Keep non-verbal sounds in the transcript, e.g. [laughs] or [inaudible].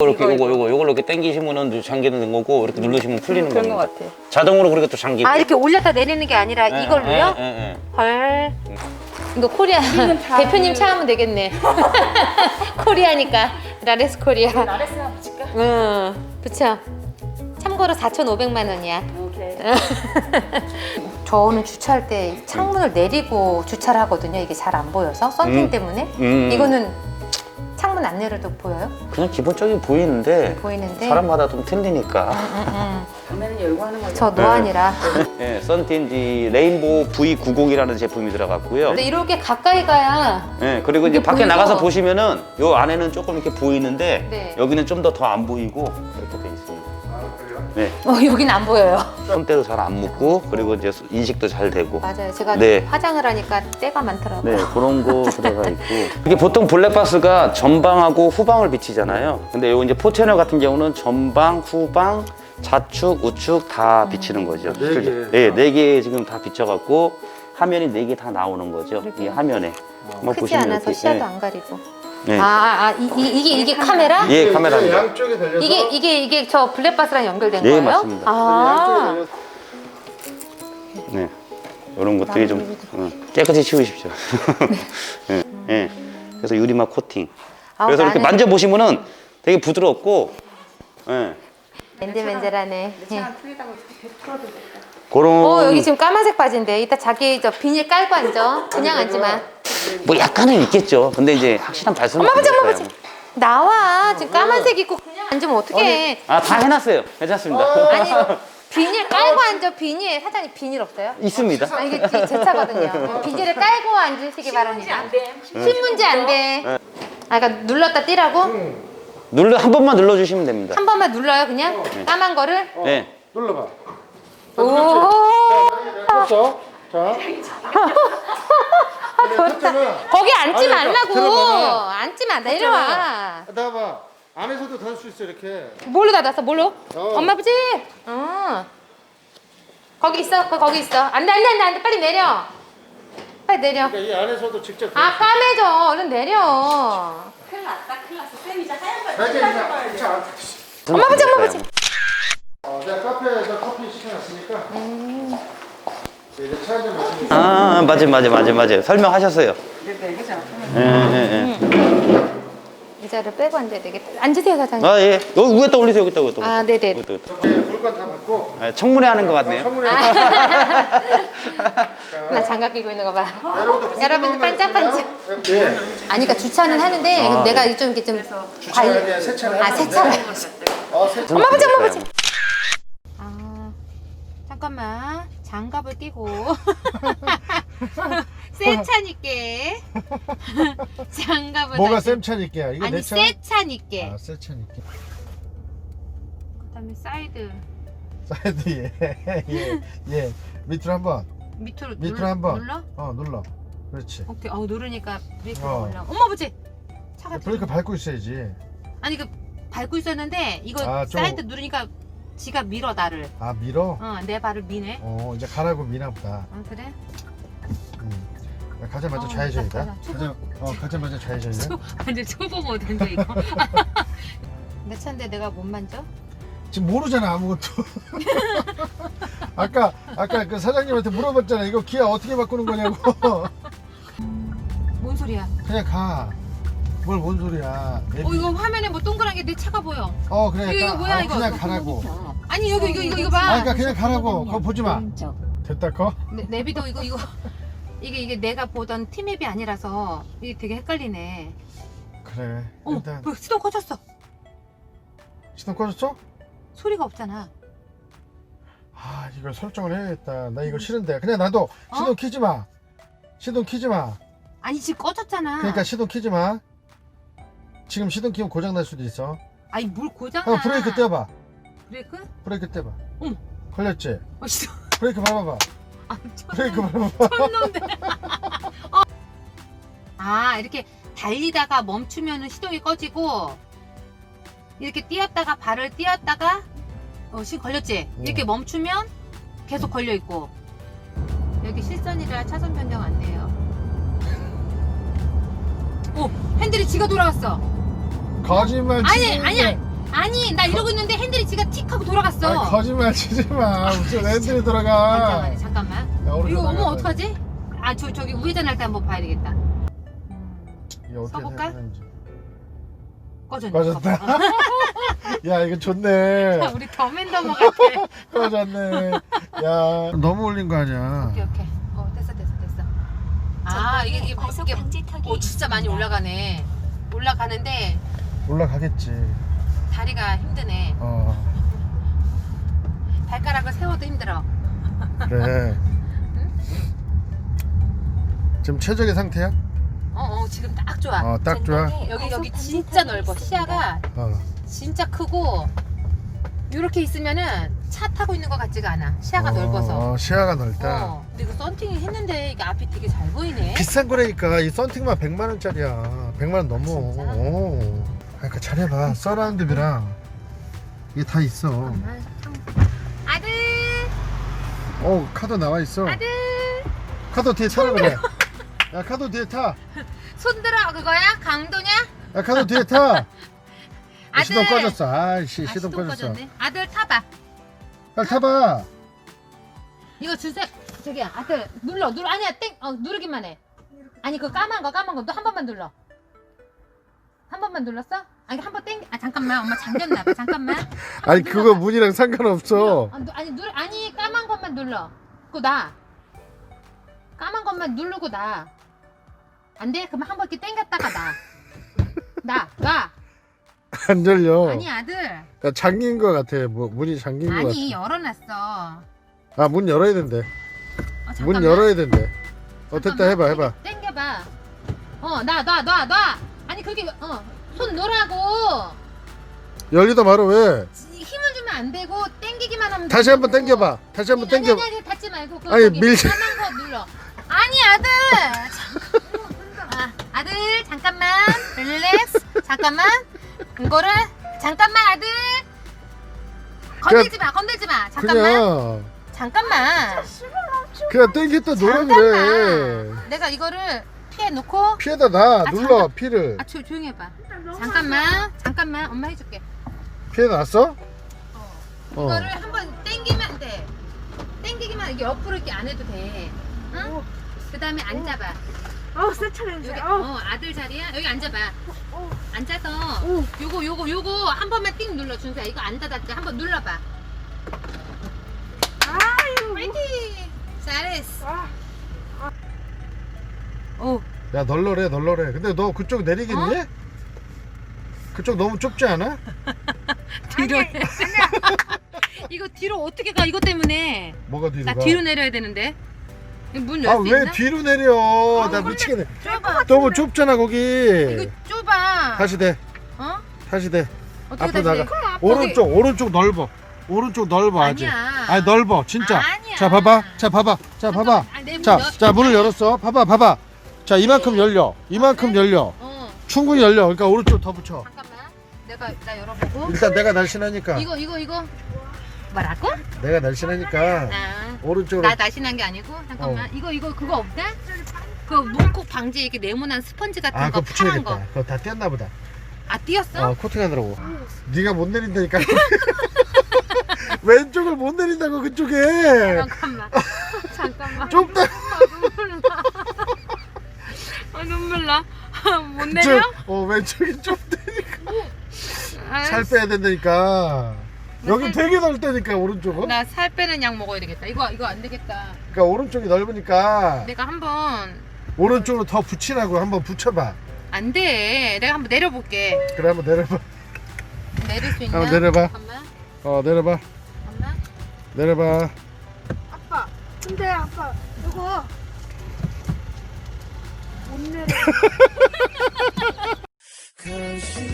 이렇게 이거, 요거 요거 요걸로 이렇게 당기시면은 잠기는 된 거고 이렇게 누르시면 풀리는 그런 겁니다. 것 같아. 자동으로 그렇게 또 잠기고. 아 이렇게 올렸다 내리는 게 아니라 예, 이걸로요? 예, 예, 예. 헐. 이거 코리아 대표님 차 하면 되겠네. [laughs] 코리아니까 라레스 코리아. 나레스 한번 붙일까? 응, 그쵸. 참고로 4,500만 원이야. 오케이. [laughs] 저는 주차할 때 창문을 내리고 주차를 하거든요. 이게 잘 안 보여서 썬팅 음. 때문에. 음. 이거는 창문 안 내려도 보여요? 그냥 기본적인 보이는데 보이는데. 사람마다 좀 틀리니까. 응, 응. 가면은 열고 하는 거죠. 저 노안이라. 예, 썬틴지 레인보우 V90이라는 제품이 들어갔고요. 근데 이렇게 가까이 가야 예, 그리고 이제 이게 밖에 보이죠? 나가서 보시면은 요 안에는 조금 이렇게 보이는데 네. 여기는 좀 더 더 안 보이고 이렇게. 네, 어, 여긴 안 보여요. 손때도 잘 안 묻고 그리고 이제 인식도 잘 되고. 맞아요. 제가 네. 화장을 하니까 때가 많더라고요. 네, 그런 거 [laughs] 들어가 있고. 이게 보통 블랙박스가 전방하고 후방을 비치잖아요. 근데 요 이제 포채널 같은 경우는 전방, 후방, 좌측, 우측 다 비치는 거죠. 네 개. 네, 네개 지금 다 비쳐갖고 화면이 네 개 다 나오는 거죠. 이 화면에. 한번 크지 보시면 않아서 이렇게, 시야도 네. 안 가리고. 네. 아, 아, 아, 이, 이, 이게 이게 카메라? 예, 카메라입니다. 양쪽에 달려서 이게 이게 이게 저 블랙박스랑 연결된 예, 거예요? 맞습니다. 아, 양쪽에 달려서 네. 이런 것들이 좀 어, 깨끗이 치우십시오. 네. [laughs] 네. 그래서 유리막 코팅. 아우, 그래서 이렇게 나는- 만져보시면은 되게 부드럽고, 예. 맨들맨들하네. 예. 그런 어 여기 지금 까만색 바지인데 이따 자기 저 비닐 깔고 앉아. 그냥 앉지 마. 뭐 약간은 있겠죠. 근데 이제 확실한 발성은 엄마 보자, 안 엄마 될 보자. 나와 지금 까만색 입고 그냥 앉으면 어떡해? 아, 다 해놨어요. 괜찮습니다. [laughs] 아니 비닐 깔고 앉아. 비닐 사장님 비닐 없어요? 있습니다. 아 이게 제- 제 차거든요. 비닐을 깔고 앉으시기 바랍니다. 안 돼. 신문지 안 돼. 아 그러니까 눌렀다 띄라고? 눌러 한 번만 눌러주시면 됩니다. 한 번만 눌러요 그냥? 까만 거를? 네. 눌러봐. 오. 떴어. 자. [laughs] 좋다. 거기 앉지 아니, 말라고. 들어봐봐. 앉지 마. 내려와. 나봐. 안에서도 달수 있어 이렇게. 뭘로 닫았어? 뭘로? 어. 엄마 아버지. 어. 거기 있어. 거- 거기 있어. 안돼 안돼 안돼 안돼 빨리 내려. 빨리 내려. 그러니까 이 안에서도 직접. 아 까매져. 얼른 내려. 큰일 났다. 큰일 났어. 쌤 이제 하얀 걸. 자, 이제 이제 자. 엄마 아버지 엄마 아버지. 어, 내가 카페에서 커피 시켜놨으니까. 아, 맞아요, 맞아요, 맞아요, 맞아요. 설명하셨어요. 네, 그죠. 예, 예, 예. 의자를 빼고 앉아야 되겠다. 앉으세요 사장님. 아, 예. 여기 위에다 올리세요, 여기다, 여기다. 아, 네네. 여기다, 여기다. 이제 물건 다 받고. 아, 청문회 하는 것 같네요. 선물에. [laughs] 나 장갑 끼고 있는 거 봐. 여러분들 여러분들 반짝반짝. 예. 아니 그러니까 주차는 하는데 아, 내가 좀 이렇게 좀 주차를 그냥 세차를 아 하는데. 세차를. 어, 세차. 엄마 아버지 엄마 아버지. 아 잠깐만 장갑을 끼고 [laughs] 세차니께 [laughs] 장갑을 뭐가 쌤차니까 이거 아니 내 차? 세차니께 아, 세차니까. 그다음에 사이드 사이드 예. [laughs] 예. 예. 밑으로 한번. 밑으로 밑으로 눌러, 한번. 눌러? 어, 눌러. 그렇지. 오케이 어 누르니까 브레이크가 어. 올라 엄마 아버지 차가 브레이크 밟고 있어야지. 아니 그 밟고 있었는데 이거 아, 좀- 사이드 누르니까 지가 밀어 나를 아, 밀어? 어 내 발을 미네 어, 이제 가라고 미나 보다. 어 그래 음. 가자마자 어, 좌회전이다. 맞다. 가자, 어, 가자마자 좌회전이다. 완전 [laughs] 초보 모드인데 이거 [laughs] 내 차인데 내가 못 만져? 지금 모르잖아 아무것도. [laughs] 아까 아까 그 사장님한테 물어봤잖아. 이거 기아 어떻게 바꾸는 거냐고. 뭔 소리야? 그냥 가. 뭘 뭔 소리야. 어 이거 화면에 뭐 동그란 게 내 차가 보여. 어 그래. 이거, 가. 이거 뭐야, 아, 이거? 그냥 가라고. 아니 여기 이거 이거 이거 아 봐. 그러니까 그냥 가라고. 그거 보지 마. 됐다 커. 내, 내비도 이거 이거 이게 이게 내가 보던 티맵이 아니라서 이게 되게 헷갈리네. 그래. 어, 일단 뭐 수동 꺼졌어. 시동 꺼졌어? 소리가 없잖아. 아 이걸 설정을 해야겠다. 나 이거 싫은데. 그냥 나도 시동 키지 마. 시동 키지 마. 아니 지금 꺼졌잖아. 그러니까 시동 키지 마. 지금 시동 키면 고장 날 수도 있어. 아니 뭘 고장나? 형 브레이크 떼봐. 브레이크? 브레이크 떼봐. 응. 걸렸지? 어 시동. 브레이크 밟아봐. 아, 브레이크 밟아봐. 쳤는데. [laughs] 어. 아 이렇게 달리다가 멈추면은 시동이 꺼지고 이렇게 뛰었다가 발을 뛰었다가 어 지금 걸렸지? 이렇게 멈추면 계속 걸려 있고 여기 실선이라 차선 변경 안 돼요. 오 핸들이 지가 돌아왔어. 거짓말 아니 치는데. 아니 아니 나 이러고 있는데 핸들이 지가 틱 하고 돌아갔어. 아, 거짓말 치지 마. 무슨 애들이 들어가. 잠깐만 잠깐만. 야, 이거 좀 어머. 어떡하지? 아 저 저기 우회전 할 때 한번 봐야 되겠다. 이게 어떻게 써볼까? 되는지. 꺼졌네. 꺼졌다. [laughs] 야, 이거 좋네. 야, 우리 더맨더머 같아. [laughs] 꺼졌네. 야, 너무 올린 거 아니야. 오케이 오케이. 어 됐어 됐어 됐어. 아 이게 이게 이게 오 진짜 많이 올라가네. 올라가는데 올라가겠지. 다리가 힘드네. 어, 발가락을 세워도 힘들어. 그래. [laughs] 지금 최적의 상태야? 어, 어 지금 딱 좋아. 어, 딱 좋아. 여기 여기 진짜 넓어. 시야가 어. 진짜 크고 이렇게 있으면은 차 타고 있는 것 같지가 않아. 시야가 어, 넓어서. 어, 시야가 넓다. 어. 근데 이거 썬팅이 했는데 이게 앞이 되게 잘 보이네. 비싼 거라니까 이 썬팅만 100만 원짜리야 100만 원 넘어 진짜? 오. 그러니까 잘해봐 서라운드비랑 이게 다 있어 아들, 어 카드 나와 있어 아들, 카드 뒤에 타라 그래 야 카드 뒤에 타야 손들어 그거야? 강도냐? 카드 뒤에 타 아들. 시동 꺼졌어 아이씨 아, 시동 꺼졌어 꺼졌네. 아들 타봐. 빨리 타봐 이거 주세요. 저기 아들 눌러 눌러 아니야 땡 어, 누르기만 해. 아니 그 까만 거 까만 거너 한 번만 눌러. 한 번만 눌렀어? 아니 한 번 땡. 아 잠깐만 엄마 잠겼나 봐. 잠깐만. 한번 아니 눌러봐. 그거 문이랑 상관없어. 아, 누- 아니 누르 아니 까만 것만 눌러. 그거 나. 까만 것만 누르고 나. 안 돼? 그럼 한 번 이렇게 당겼다가 나. 나, 나. 안 열려 아니 아들. 야, 잠긴 거 같아 뭐, 문이 잠긴 거 아니 열어놨어. 같아 아 문 열어야 된대 어, 문 잠깐만. 열어야 된대 어 됐다 해봐 해봐 땡겨- 땡겨봐. 어, 나, 나, 나, 나. 아니 그게 어, 손 놓으라고. 열리다 말어 왜 힘을 주면 안 되고 땡기기만 하면. 다시 한번. 당겨봐 다시 한번 아니, 당겨 아니, 아니, 닫지 말고. 그 아니, 저기 밀지. 까만 거 눌러. 아니 아들. 아, 아들 잠깐만. 릴렉스. 잠깐만. 이거를 잠깐만 아들. 건들지 마, 건들지 마. 잠깐만. 그냥 잠깐만. 그냥 땡겼다 놀아 그래 잠깐만. 내가 이거를 피해 놓고. 피에다 놔 아, 눌러 잠깐. 피를 아, 조, 조용히 해봐. 잠깐만, 잠깐만, 엄마 해줄게. 피에 놨어? 어. 어. 이거를 한번 땡기면 돼. 땡기기만 이게 옆으로 이렇게 안 해도 돼. 응? 그 다음에 앉아봐. 어우 세차 냄새. 여기, 어우. 어, 아들 자리야? 여기 앉아봐. 어. 앉아서, 오. 요거, 요거, 요거 한 번만 띵 눌러, 준수야. 이거 안 닫았지? 한 번 눌러봐. 아유. 파이팅! 잘했어. 아. 오, 야 널널해 널널해 근데 너 그쪽 내리겠니? 어? 그쪽 너무 좁지 않아? [laughs] 뒤로. [laughs] 이거 뒤로 어떻게 가, 이거 때문에. 뭐가 뒤로 나 가? 뒤로 내려야 되는데. 문 열수 있나? 아왜 뒤로 내려 나 미치겠네 좁아. 너무 좁잖아 거기 이거 좁아. 다시 돼 어? 다시 돼 어떻게 앞으로 다시 나가 돼? 오른쪽 오른쪽 넓어 오른쪽 넓어 아직 아니야. 아니 넓어 진짜 아니야. 자 봐봐 자 봐봐 자 봐봐 잠깐만. 아, 내문 자, 열- 자 문을 열었어 봐봐 봐봐 자 이만큼 열려 이만큼 열려 어. 충분히 열려 그러니까 오른쪽 더 붙여 잠깐만. 내가 나 열어보고. 일단 내가 날씬하니까 이거 이거 이거 뭐라고? 내가 날씬하니까 아. 오른쪽으로 나 날씬한 게 아니고 잠깐만. 어. 이거 이거 그거 없나? 그 문콕 방지 이렇게 네모난 스펀지 같은 아 거 그거 파란 붙여야겠다 거. 그거 다 뗐나 보다 아 띄었어? 어 코팅하느라고 네가 못 내린다니까 [laughs] [laughs] 왼쪽을 못 내린다고 그쪽에 잠깐만. 잠깐만. 좁다 [laughs] 아 눈물 나. [laughs] 못 내려? 저, 어 왼쪽이 좁다니까 아, 살 빼야 된다니까 여기 되게 넓다니까 오른쪽은 나 살 빼는 약 먹어야 되겠다. 이거 이거 안 되겠다. 그러니까 오른쪽이 넓으니까 내가 한번 오른쪽으로 더 붙이라고 한번 붙여봐 안 돼. 내가 한번 내려볼게. 그래 한번 내려봐 내릴 수 있나? 한번 내려봐. 잠깐만. 어 내려봐 잠깐만. 내려봐 아빠. 근데 아빠 이거 못 내려. [laughs] [laughs] 그